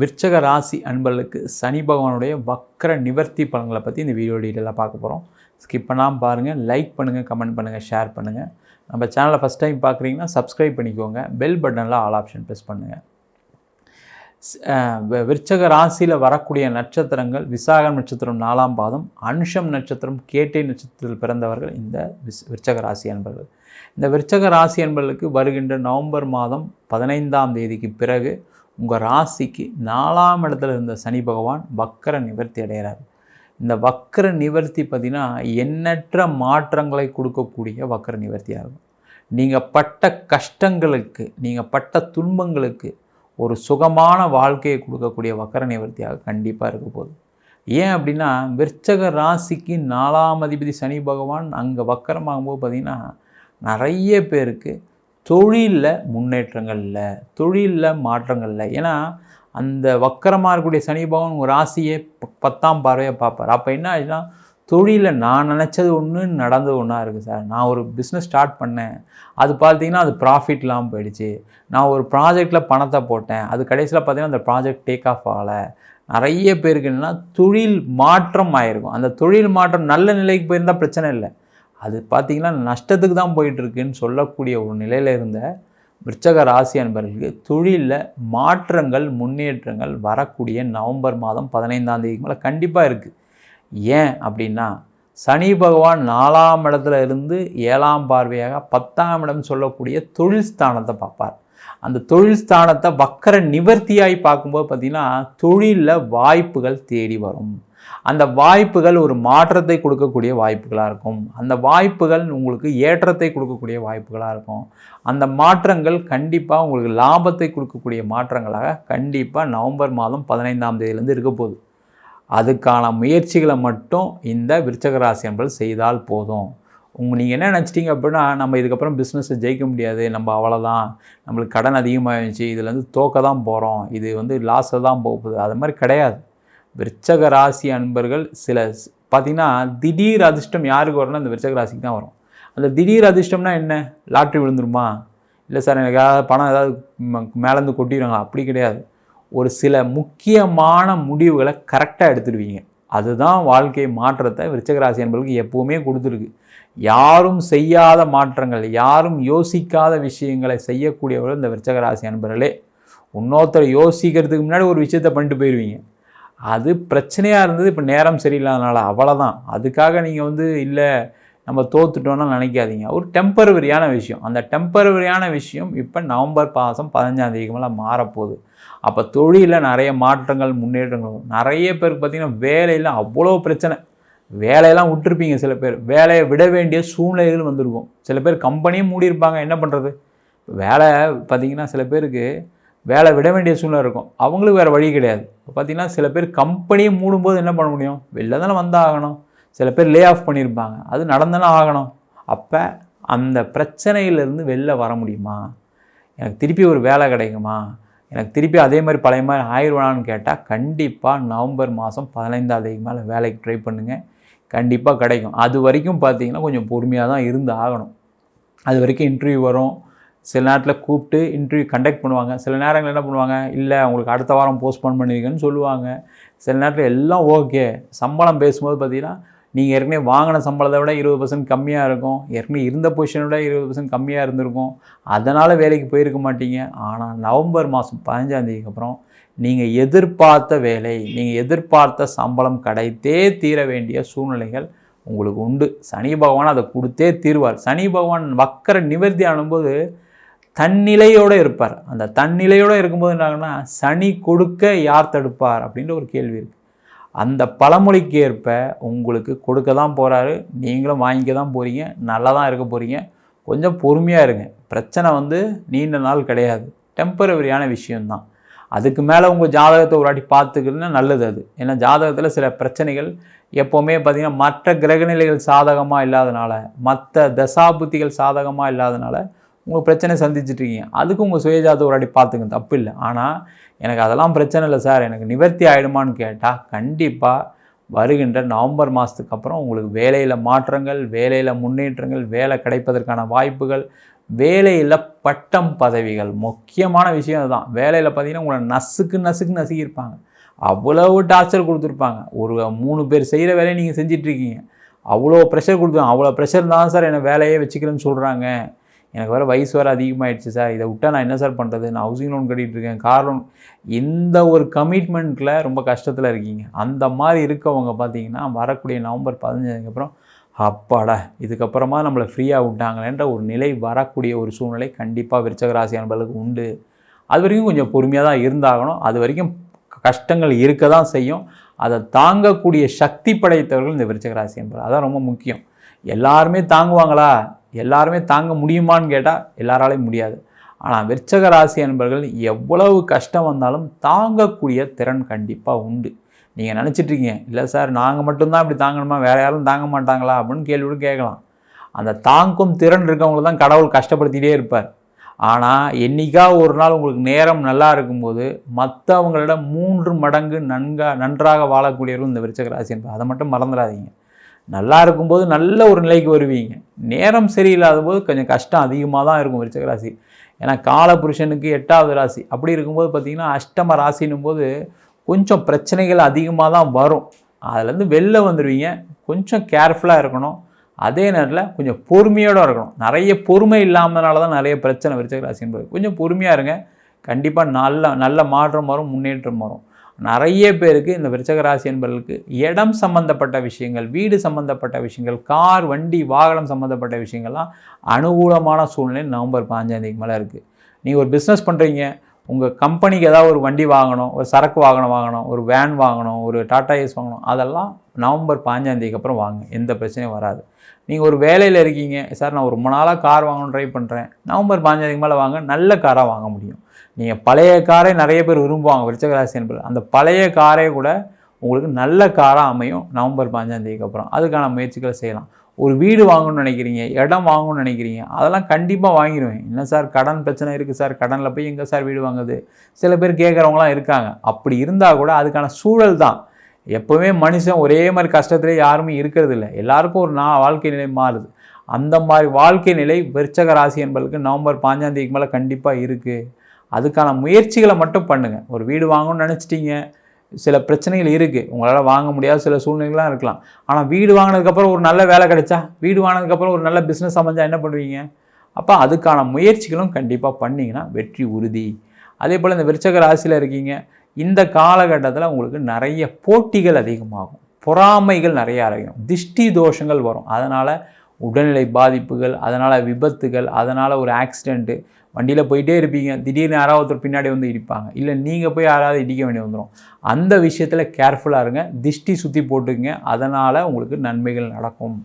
விற்சக ராசி அன்பர்களுக்கு சனி பகவானுடைய வக்கர நிவர்த்தி பலன்களை பற்றி இந்த வீடியோ டீட்டெயிலாக பார்க்க போகிறோம் ஸ்கிப் பண்ணாமல் பாருங்கள் லைக் பண்ணுங்கள் கமெண்ட் பண்ணுங்கள் ஷேர் பண்ணுங்கள் நம்ம சேனலை ஃபஸ்ட் டைம் பார்க்குறீங்கன்னா சப்ஸ்கிரைப் பண்ணிக்கோங்க. பெல் பட்டனில் ஆல் ஆப்ஷன் ப்ரெஸ் பண்ணுங்கள் விற்சக ராசியில் வரக்கூடிய நட்சத்திரங்கள் விசாகன் நட்சத்திரம் நாலாம் பாதம் அனுஷம் நட்சத்திரம் கேட்டை நட்சத்திரத்தில் பிறந்தவர்கள் இந்த விஸ் ராசி அன்பர்கள். இந்த விற்சக ராசி அன்பர்களுக்கு வருகின்ற நவம்பர் மாதம் பதினைந்தாம் தேதிக்கு பிறகு உங்கள் ராசிக்கு நாலாம் இடத்துல இருந்த சனி பகவான் வக்கர நிவர்த்தி அடைகிறார் இந்த வக்கர நிவர்த்தி பார்த்திங்கன்னா எண்ணற்ற மாற்றங்களை கொடுக்கக்கூடிய வக்கர நிவர்த்தியாக இருக்கும் நீங்கள் பட்ட கஷ்டங்களுக்கு நீங்கள் பட்ட துன்பங்களுக்கு ஒரு சுகமான வாழ்க்கையை கொடுக்கக்கூடிய வக்கர நிவர்த்தியாக கண்டிப்பாக இருக்க போகுது. ஏன் அப்படின்னா விற்சக ராசிக்கு நாலாம் அதிபதி சனி பகவான் அங்கே வக்கரமாகும்போது பார்த்திங்கன்னா நிறைய பேருக்கு தொழிலில் முன்னேற்றங்கள் இல்லை தொழிலில் மாற்றங்கள் இல்லை ஏன்னா அந்த வக்கரமாக இருக்கக்கூடிய சனி பகவான் ஒரு ராசியே ப- பத்தாம் பார்வையாக பார்ப்பார் அப்போ என்ன ஆச்சுன்னா தொழிலில் நான் நினச்சது ஒன்று நடந்தது ஒன்றா இருக்குது சார். நான் ஒரு பிஸ்னஸ் ஸ்டார்ட் பண்ணேன். அது பார்த்தீங்கன்னா அது ப்ராஃபிட் இல்லாமல் போயிடுச்சு. நான் ஒரு ப்ராஜெக்டில் பணத்தை போட்டேன். அது கடைசியில் பார்த்தீங்கன்னா அந்த ப்ராஜெக்ட் டேக் ஆஃப் ஆகலை. நிறைய பேருக்கு என்னென்னா தொழில் மாற்றம் ஆயிருக்கும். அந்த தொழில் மாற்றம் நல்ல நிலைக்கு போயிருந்தால் பிரச்சனை இல்லை. அது பார்த்தீங்கன்னா நஷ்டத்துக்கு தான் போயிட்டுருக்குன்னு சொல்லக்கூடிய ஒரு நிலையில் இருந்த விருச்சக ராசி அன்பர்களுக்கு தொழிலில் மாற்றங்கள் முன்னேற்றங்கள் வரக்கூடிய நவம்பர் மாதம் பதினைந்தாம் தேதிக்கு மேலே கண்டிப்பாக இருக்குது ஏன் அப்படின்னா சனி பகவான் நாலாம் இடத்துல இருந்து ஏழாம் பார்வையாக பத்தாம் இடம் சொல்லக்கூடிய தொழில் ஸ்தானத்தை பார்ப்பார். அந்த தொழில் ஸ்தானத்தை வக்கர நிவர்த்தியாய் பார்க்கும்போது பார்த்திங்கன்னா தொழிலில் வாய்ப்புகள் தேடி வரும். அந்த வாய்ப்புகள் ஒரு மாற்றத்தை கொடுக்கக்கூடிய வாய்ப்புகளாக இருக்கும். அந்த வாய்ப்புகள் உங்களுக்கு ஏற்றத்தை கொடுக்கக்கூடிய வாய்ப்புகளாக இருக்கும். அந்த மாற்றங்கள் கண்டிப்பாக உங்களுக்கு லாபத்தை கொடுக்கக்கூடிய மாற்றங்களாக கண்டிப்பாக நவம்பர் மாதம் பதினைந்தாம் தேதியிலேருந்து இருக்க போகுது. அதுக்கான முயற்சிகளை மட்டும் இந்த விருச்சகராசி என்பது செய்தால் போதும். உங்கள் நீங்கள் என்ன நினச்சிட்டிங்க அப்படின்னா நம்ம இதுக்கப்புறம் பிஸ்னஸை ஜெயிக்க முடியாது. நம்ம அவ்வளோதான் நம்மளுக்கு கடன் அதிகமாகிடுச்சு இருந்துச்சு இதுலேருந்து தோக்க தான் போகிறோம் இது வந்து லாஸை தான் போக போகுது. அது மாதிரி கிடையாது. விருச்சக ராசி அன்பர்கள் சில பார்த்திங்கன்னா பார்த்தீங்கன்னா திடீர் அதிர்ஷ்டம் யாருக்கு வரும்னா அந்த விருச்சக ராசிக்கு தான் வரும். அந்த திடீர் அதிர்ஷ்டம்னா என்ன? லாட்ரி விழுந்துருமா? இல்லை சார் எனக்கு ஏதாவது பணம் ஏதாவது மேலேருந்து கொட்டிடுவாங்க அப்படி கிடையாது. ஒரு சில முக்கியமான முடிவுகளை கரெக்டாக எடுத்துடுவீங்க. அதுதான் வாழ்க்கை மாற்றத்தை விருச்சக ராசி அன்பர்களுக்கு எப்போவுமே கொடுத்துருக்கு. யாரும் செய்யாத மாற்றங்கள் யாரும் யோசிக்காத விஷயங்களை செய்யக்கூடியவர்கள் இந்த விருச்சகராசி அன்பர்களே. இன்னொருத்தர் யோசிக்கிறதுக்கு முன்னாடி ஒரு விஷயத்தை பண்ணிட்டு போயிடுவீங்க அது பிரச்சனையாக இருந்தது இப்போ நேரம் சரியில்லாதனால அவ்வளோதான் அதுக்காக நீங்கள் வந்து இல்லை நம்ம தோத்துட்டோம்னா நினைக்காதீங்க. ஒரு டெம்பரவரியான விஷயம். அந்த டெம்பரவரியான விஷயம் இப்போ நவம்பர் மாதம் பதினஞ்சாம் தேதிக்கு மேலே மாறப்போகுது. அப்போ தொழிலில் நிறைய மாற்றங்கள் முன்னேற்றங்கள். நிறைய பேருக்கு பார்த்திங்கன்னா வேலையில் அவ்வளோ பிரச்சனை. வேலையெல்லாம் விட்டுருப்பீங்க சில பேர். வேலையை விட வேண்டிய சூழ்நிலைகள் வந்திருக்கும். சில பேர் கம்பெனியும் மூடியிருப்பாங்க என்ன பண்ணுறது வேலை பார்த்திங்கன்னா சில பேருக்கு வேலை விட வேண்டிய சூழ்நிலை இருக்கும். அவங்களுக்கு வேறு வழி கிடையாது. இப்போ பார்த்தீங்கன்னா சில பேர் கம்பெனியை மூடும்போது என்ன பண்ண முடியும்? வெளில தானே வந்தாகணும் சில பேர் லே ஆஃப் பண்ணியிருப்பாங்க. அது நடந்தானே ஆகணும். அப்போ அந்த பிரச்சனையிலேருந்து வெளில வர முடியுமா? எனக்கு திருப்பி ஒரு வேலை கிடைக்குமா? எனக்கு திருப்பி அதே மாதிரி பழைய மாதிரி ஆயிடுவானான்னு கேட்டால் கண்டிப்பாக நவம்பர் மாதம் பதினைந்தாம் தேதி மேலே வேலைக்கு ட்ரை பண்ணுங்கள் கண்டிப்பாக கிடைக்கும். அது வரைக்கும் பார்த்தீங்கன்னா கொஞ்சம் பொறுமையாக தான் இருந்து ஆகணும். அது வரைக்கும் இன்டர்வியூ வரும். சில நேரத்தில் கூப்பிட்டு இன்டர்வியூ கண்டக்ட் பண்ணுவாங்க. சில நேரங்கள் என்ன பண்ணுவாங்க? இல்லை உங்களுக்கு அடுத்த வாரம் போஸ்ட்போன் பண்ணியிருக்கேன்னு சொல்லுவாங்க. சில நேரத்தில் எல்லாம் ஓகே சம்பளம் பேசும்போது பார்த்தீங்கன்னா நீங்கள் ஏற்கனவே வாங்கின சம்பளத்தை விட இருபது பர்சன்ட் கம்மியாக இருக்கும். ஏற்கனவே இருந்த பொசிஷனை விட இருபது பர்சன்ட் கம்மியாக இருந்திருக்கும். அதனால் வேலைக்கு போயிருக்க மாட்டீங்க. ஆனால் நவம்பர் மாதம் பதினஞ்சாந்தேதிக்கு அப்புறம் நீங்கள் எதிர்பார்த்த வேலை நீங்கள் எதிர்பார்த்த சம்பளம் கிடைத்தே தீர வேண்டிய சூழ்நிலைகள் உங்களுக்கு உண்டு. சனி பகவான் அதை கொடுத்தே தீர்வார். சனி பகவான் வக்கர நிவர்த்தி ஆனும்போது தன்னிலையோடு இருப்பார். அந்த தன்னிலையோடு இருக்கும்போது என்னாங்கன்னா சனி கொடுக்க யார் தடுப்பார் அப்படின்ற ஒரு கேள்வி இருக்குது அந்த பழமொழிக்கு ஏற்ப உங்களுக்கு கொடுக்க தான் போகிறாரு நீங்களும் வாங்கிக்க தான் போகிறீங்க நல்லா தான் இருக்க போகிறீங்க கொஞ்சம் பொறுமையாக இருங்க. பிரச்சனை வந்து நீண்ட நாள் கிடையாது. டெம்பரவரியான விஷயம்தான். அதுக்கு மேலே உங்கள் ஜாதகத்தை ஒரு வாட்டி பார்த்துக்கிறதுனா நல்லது அது. ஏன்னா ஜாதகத்தில் சில பிரச்சனைகள் எப்போவுமே பார்த்திங்கன்னா மற்ற கிரகநிலைகள் சாதகமாக இல்லாதனால மற்ற தசாபுத்திகள் சாதகமாக இல்லாதனால உங்கள் பிரச்சனை சந்திச்சிட்ருக்கீங்க அதுக்கு உங்கள் சுயஜாதகம் ஒரு வாட்டி பார்த்துங்க தப்பு இல்லை ஆனால் எனக்கு அதெல்லாம் பிரச்சனை இல்லை சார். எனக்கு நிவர்த்தி ஆகிடுமான்னு கேட்டால் கண்டிப்பாக வருகின்ற நவம்பர் மாதத்துக்கு அப்புறம் உங்களுக்கு வேலையில் மாற்றங்கள் வேலையில் முன்னேற்றங்கள் வேலை கிடைப்பதற்கான வாய்ப்புகள் வேலையில் பட்டம் பதவிகள். முக்கியமான விஷயம் அதுதான். வேலையில் பார்த்தீங்கன்னா உங்களை நசுக்கு நசுக்கு நசுக்கியிருப்பாங்க. அவ்வளவு டார்ச்சர் கொடுத்துருப்பாங்க. ஒரு மூணு பேர் செய்கிற வேலையை நீங்கள் செஞ்சிட்ருக்கீங்க அவ்வளோ ப்ரெஷர் கொடுத்துருவாங்க அவ்வளோ ப்ரெஷர் தான் சார் என்னை வேலையே வச்சுக்கிறேன்னு சொல்கிறாங்க எனக்கு வேறு வயசு வேறு அதிகமாகிடுச்சு சார் இதை விட்டால் நான் என்ன சார் பண்ணுறது நான் ஹவுசிங் லோன் கட்டிகிட்டு இருக்கேன். கார் லோன் இந்த ஒரு கமிட்மெண்ட்டில் ரொம்ப கஷ்டத்தில் இருக்கீங்க. அந்த மாதிரி இருக்கவங்க பார்த்தீங்கன்னா வரக்கூடிய நவம்பர் பதினஞ்சதுக்கப்புறம் அப்பாடா இதுக்கப்புறமா நம்மளை ஃப்ரீயாக விட்டாங்களேன்ற ஒரு நிலை வரக்கூடிய ஒரு சூழ்நிலை கண்டிப்பாக விருச்சக ராசி அன்பர்களுக்கு உண்டு. அது வரைக்கும் கொஞ்சம் பொறுமையாக தான் இருந்தாகணும். அது வரைக்கும் கஷ்டங்கள் இருக்க தான் செய்யும். அதை தாங்கக்கூடிய சக்தி படைத்தவர்கள் இந்த விருச்சக ராசி என்பது அதான் ரொம்ப முக்கியம். எல்லாருமே தாங்குவாங்களா? எல்லாருமே தாங்க முடியுமான்னு கேட்டால் எல்லாராலையும் முடியாது. ஆனால் விருச்சக ராசி அன்பர்கள் எவ்வளவு கஷ்டம் வந்தாலும் தாங்கக்கூடிய திறன் கண்டிப்பாக உண்டு. நீங்கள் நினச்சிட்ருக்கீங்க இல்லை சார் நாங்கள் மட்டும்தான் இப்படி தாங்கணுமா? வேறு யாரும் தாங்க மாட்டாங்களா? அப்படின்னு கேள்வியோடு கேட்கலாம். அந்த தாங்கும் திறன் இருக்கவங்கள தான் கடவுள் கஷ்டப்படுத்திகிட்டே இருப்பார். ஆனால் என்றைக்கா ஒரு நாள் உங்களுக்கு நேரம் நல்லா இருக்கும்போது மற்றவங்களிடம் மூன்று மடங்கு நன்கா நன்றாக வாழக்கூடியவர்கள் இந்த விருச்சக ராசி என்பது அதை மட்டும் மறந்துடாதீங்க. நல்லா இருக்கும்போது நல்ல ஒரு நிலைக்கு வருவீங்க. நேரம் சரியில்லாத போது கொஞ்சம் கஷ்டம் அதிகமாக தான் இருக்கும் விருச்சக ராசி. ஏன்னா காலபுருஷனுக்கு எட்டாவது ராசி. அப்படி இருக்கும்போது பார்த்திங்கன்னா அஷ்டம ராசின்னும் போது கொஞ்சம் பிரச்சனைகள் அதிகமாக தான் வரும். அதுலேருந்து வெளில வந்துடுவீங்க கொஞ்சம் கேர்ஃபுல்லாக இருக்கணும். அதே நேரத்தில் கொஞ்சம் பொறுமையோடு இருக்கணும். நிறைய பொறுமை இல்லாமனால தான் நிறைய பிரச்சனை விருச்சக ராசின்னு கொஞ்சம் பொறுமையாக இருங்க. கண்டிப்பாக நல்ல நல்ல மாற்றம் வரும் முன்னேற்றம் வரும். நிறைய பேருக்கு இந்த விருச்சக ராசி என்பவர்களுக்கு இடம் சம்மந்தப்பட்ட விஷயங்கள் வீடு சம்மந்தப்பட்ட விஷயங்கள் கார் வண்டி வாகனம் சம்மந்தப்பட்ட விஷயங்கள்லாம் அனுகூலமான சூழ்நிலை நவம்பர் பாஞ்சாந்தேதிக்கு மேலே இருக்குது நீங்கள் ஒரு பிஸ்னஸ் பண்ணுறீங்க உங்கள் கம்பெனிக்கு ஏதாவது ஒரு வண்டி வாங்கணும் ஒரு சரக்கு வாகனம் வாங்கணும் ஒரு வேன் வாங்கணும் ஒரு டாட்டா ஏஸ் வாங்கணும் அதெல்லாம் நவம்பர் பாஞ்சாந்தேதிக்கு அப்புறம் வாங்க எந்த பிரச்சனையும் வராது. நீங்கள் ஒரு வேலையில் இருக்கீங்க சார் நான் ஒரு ரொம்ப நாளாக கார் வாங்கணும் ட்ரை பண்ணுறேன் நவம்பர் பாஞ்சாந்தேதிக்கு மேலே வாங்க நல்ல காராக வாங்க முடியும். நீங்கள் பழைய காரை நிறைய பேர் விரும்புவாங்க விருச்சகராசி என்பது அந்த பழைய காரே கூட உங்களுக்கு நல்ல காராக அமையும் நவம்பர் பாஞ்சாந்தேதிக்கு அப்புறம். அதுக்கான முயற்சிகளை செய்யலாம். ஒரு வீடு வாங்கணும்னு நினைக்கிறீங்க இடம் வாங்கணும்னு நினைக்கிறீங்க அதெல்லாம் கண்டிப்பாக வாங்கிடுவேன் என்ன சார் கடன் பிரச்சனை இருக்குது சார் கடனில் போய் எங்கே சார் வீடு வாங்குது சில பேர் கேட்குறவங்களாம் இருக்காங்க. அப்படி இருந்தால் கூட அதுக்கான சூழல் தான். எப்போவுமே மனுஷன் ஒரே மாதிரி கஷ்டத்துலேயே யாருமே இருக்கிறது இல்லை. எல்லாருக்கும் ஒரு நான் வாழ்க்கை நிலை மாறுது. அந்த மாதிரி வாழ்க்கை நிலை விருச்சக ராசி என்பதுக்கு நவம்பர் பாஞ்சாந்தேதிக்கு மேலே கண்டிப்பாக இருக்குது அதுக்கான முயற்சிகளை மட்டும் பண்ணுங்கள் ஒரு வீடு வாங்கணும்னு நினச்சிட்டிங்க சில பிரச்சனைகள் இருக்குது உங்களால் வாங்க முடியாத சில சூழ்நிலைகள்லாம் இருக்கலாம். ஆனால் வீடு வாங்கினதுக்கப்புறம் ஒரு நல்ல வேலை கிடைச்சா வீடு வாங்கினதுக்கப்புறம் ஒரு நல்ல பிஸ்னஸ் அமைஞ்சால் என்ன பண்ணுவீங்க? அப்போ அதுக்கான முயற்சிகளும் கண்டிப்பாக பண்ணிங்கன்னா வெற்றி உறுதி. அதே போல் இந்த விருச்சக ராசியில் இருக்கீங்க இந்த காலகட்டத்தில் உங்களுக்கு நிறைய போட்டிகள் அதிகமாகும். பொறாமைகள் நிறைய இருக்கும் திஷ்டி தோஷங்கள் வரும். அதனால் உடல்நிலை பாதிப்புகள் அதனால் விபத்துகள் அதனால் ஒரு ஆக்சிடெண்ட்டு வண்டியில் போயிட்டே இருப்பீங்க. திடீர்னு யாராவது ஒருத்தர் பின்னாடி வந்து இடிப்பாங்க. இல்லை நீங்கள் போய் யாராவது இடிக்க வேண்டி வந்துடும் அந்த விஷயத்தில் கேர்ஃபுல்லாக இருங்க. திஷ்டி சுற்றி போட்டுக்கங்க. அதனால் உங்களுக்கு நன்மைகள் நடக்கும்.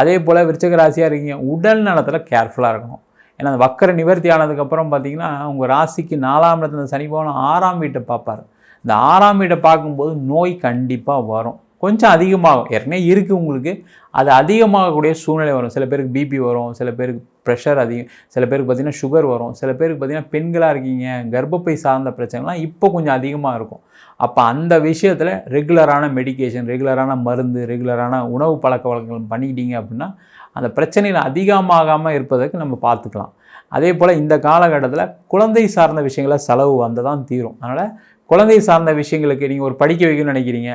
அதே போல் விருச்சக ராசியாக இருக்கீங்க. உடல் நலத்தில் கேர்ஃபுல்லாக இருக்கணும். ஏன்னா அந்த வக்கர நிவர்த்தி ஆனதுக்கப்புறம் பார்த்தீங்கன்னா உங்கள் ராசிக்கு நாலாம் இடத்துல சனி பகவான் ஆறாம் வீட்டை பார்ப்பார். இந்த ஆறாம் வீட்டை பார்க்கும்போது நோய் கண்டிப்பாக வரும். கொஞ்சம் அதிகமாகும். ஏற்கனவே இருக்குது உங்களுக்கு. அது அதிகமாகக்கூடிய சூழ்நிலை வரும். சில பேருக்கு பிபி வரும். சில பேருக்கு ப்ரெஷர் அதிகம். சில பேருக்கு பார்த்திங்கன்னா சுகர் வரும். சில பேருக்கு பார்த்திங்கன்னா பெண்களாக இருக்கீங்க கர்ப்பப்பை சார்ந்த பிரச்சனைலாம் இப்போ கொஞ்சம் அதிகமாக இருக்கும். அப்போ அந்த விஷயத்தில் ரெகுலரான மெடிக்கேஷன் ரெகுலரான மருந்து ரெகுலரான உணவு பழக்க வழக்கங்கள் பண்ணிக்கிட்டீங்க அப்படின்னா அந்த பிரச்சனைகள் அதிகமாகாமல் இருப்பதற்கு நம்ம பார்த்துக்கலாம். அதே போல் இந்த காலகட்டத்தில் குழந்தை சார்ந்த விஷயங்களை செலவு வந்து தான் தீரும். அதனால் குழந்தை சார்ந்த விஷயங்களுக்கு நீங்கள் ஒரு படிக்க வைக்கணும்னு நினைக்கிறீங்க.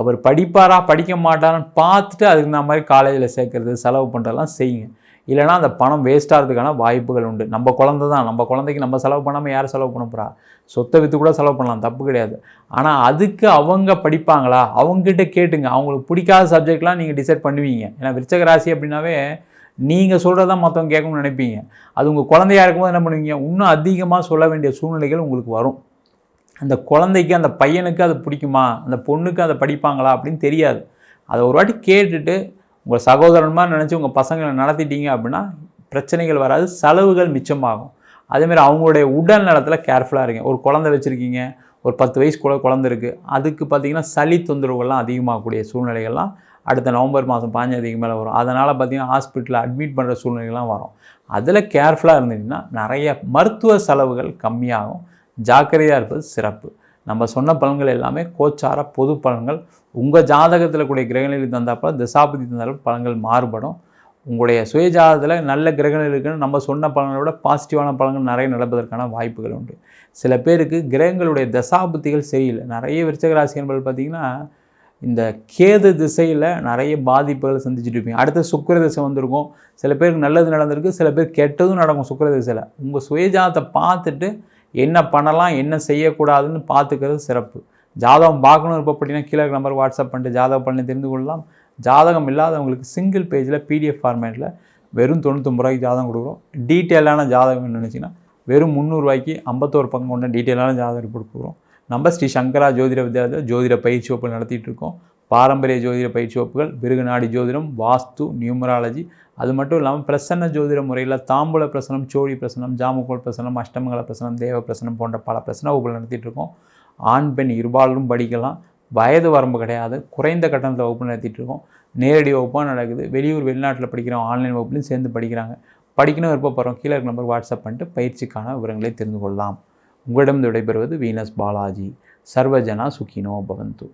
அவர் படிப்பாரா படிக்க மாட்டாரான்னு பார்த்துட்டு அதுக்கு இந்த மாதிரி காலேஜில் சேர்க்குறது செலவு பண்ணுறதெல்லாம் செய்யுங்க. இல்லைனா அந்த பணம் வேஸ்ட் ஆகிறதுக்கான வாய்ப்புகள் உண்டு. நம்ம குழந்தை தான். நம்ம குழந்தைக்கு நம்ம செலவு பண்ணாமல் யார் செலவு பண்ண போகிறா சொத்தை விற்று கூட செலவு பண்ணலாம். தப்பு கிடையாது. ஆனால் அதுக்கு அவங்க படிப்பாங்களா? அவங்ககிட்ட கேட்டுங்க. அவங்களுக்கு பிடிக்காத சப்ஜெக்ட்லாம் நீங்கள் டிசைட் பண்ணுவீங்க. ஏன்னா விருச்சக ராசி அப்படின்னாவே நீங்கள் சொல்கிறதான் மற்றவங்க கேட்கணும்னு நினைப்பீங்க. அது உங்கள் குழந்தையாக இருக்கும்போது என்ன பண்ணுவீங்க? இன்னும் அதிகமாக சொல்ல வேண்டிய சூழ்நிலைகள் உங்களுக்கு வரும். அந்த குழந்தைக்கு அந்த பையனுக்கு அது பிடிக்குமா? அந்த பொண்ணுக்கு அதை படிப்பாங்களா? அப்படின்னு தெரியாது. அதை ஒரு வாட்டி கேட்டுட்டு உங்கள் சகோதரன்மா நினச்சி உங்கள் பசங்களை நடத்திட்டீங்க அப்படின்னா பிரச்சனைகள் வராது செலவுகள் மிச்சமாகும். அதேமாதிரி அவங்களுடைய உடல் நலத்தில் கேர்ஃபுல்லாக இருங்க. ஒரு குழந்தை வச்சுருக்கீங்க ஒரு பத்து வயசு கூட குழந்தை இருக்குது அதுக்கு பார்த்திங்கன்னா சளி தொந்தரவுகள்லாம் அதிகமாகக்கூடிய சூழ்நிலைகள்லாம் அடுத்த நவம்பர் மாதம் பாஞ்சாதிக்கு மேலே வரும். அதனால் பார்த்திங்கன்னா ஹாஸ்பிட்டலில் அட்மிட் பண்ணுற சூழ்நிலைகள்லாம் வரும். அதில் கேர்ஃபுல்லாக இருந்துச்சுன்னா நிறைய மருத்துவ செலவுகள் கம்மியாகும். ஜாக்கிரதையாக இருப்பது சிறப்பு. நம்ம சொன்ன பலன்கள் எல்லாமே கோச்சார பொது பலன்கள். உங்கள் ஜாதகத்தில் கூடிய கிரகங்களில் தந்தாப்பில் திசாபதி தந்தாலும் பலன்கள் மாறுபடும். உங்களுடைய சுயஜாதத்தில் நல்ல கிரகங்கள் இருக்குன்னு நம்ம சொன்ன பலன்களை விட பாசிட்டிவான பலன்கள் நிறைய நடப்பதற்கான வாய்ப்புகள் உண்டு. சில பேருக்கு கிரகங்களுடைய தசாபுத்திகள் சரியில்லை. நிறைய விருச்சகராசி என்பது பார்த்திங்கன்னா இந்த கேது திசையில் நிறைய பாதிப்புகளை சந்திச்சுட்டு இருப்பீங்க. அடுத்து சுக்கிர திசை வந்திருக்கும். சில பேருக்கு நல்லது நடந்திருக்கு சில பேர் கெட்டதும் நடக்கும் சுக்கிர திசையில். உங்கள் சுயஜாதத்தை பார்த்துட்டு என்ன பண்ணலாம் என்ன செய்யக்கூடாதுன்னு பார்த்துக்கிறது சிறப்பு. ஜாதகம் பார்க்கணும் அப்படின்னா கீழே நம்பர் வாட்ஸ்அப் பண்ணிட்டு ஜாதகம் பண்ணி தெரிந்து கொள்ளலாம். ஜாதகம் இல்லாதவங்களுக்கு சிங்கிள் பேஜில் பிடிஎஃப் ஃபார்மேட்டில் வெறும் தொண்ணூத்தொம்பது ரூபாய்க்கு ஜாதகம் கொடுக்குறோம். டீட்டெயிலான ஜாதகம் நினச்சிங்கன்னா வெறும் முந்நூறுரூவாய்க்கு ஐம்பத்தோரு பங்கு கொண்ட டீட்டெயிலான ஜாதகம் கொடுக்குறோம். நம்ம ஸ்ரீ சங்கரா ஜோதிட வித்யாலயத்தில் ஜோதிட பயிற்சி வகுப்பு நடத்திட்டு இருக்கோம். பாரம்பரிய ஜோதிட பயிற்சி வகுப்புகள் பிருகுநாடி ஜோதிடம் வாஸ்து நியூமராலஜி அது மட்டும் இல்லாமல் பிரசன்ன ஜோதிட முறையில் தாம்பூல பிரசனம் சோழி பிரசனம் ஜாமுகோல் பிரசனம் அஷ்டமங்கல பிரசனம் தேவ பிரசனம் போன்ற பல பிரசன வகுப்புகள் நடத்திட்டு இருக்கோம். ஆண் பெண் இருபாலரும் படிக்கலாம். வயது வரம்பு கிடையாது. குறைந்த கட்டணத்தில் வகுப்பு நடத்திட்டு இருக்கோம். நேரடி வகுப்பாக நடக்குது. வெளியூர் வெளிநாட்டில் படிக்கிறோம் ஆன்லைன் வகுப்புலையும் சேர்ந்து படிக்கிறாங்க. படிக்கணும் விருப்பப்படுறோம். கீழே இருக்க நம்பர் வாட்ஸ்அப் பண்ணிட்டு பயிற்சிக்கான விவரங்களை தெரிந்து கொள்ளலாம். உங்களிடம் விடைபெறுவது வீனஸ் பாலாஜி. சர்வஜனா சுகினோ பவந்து.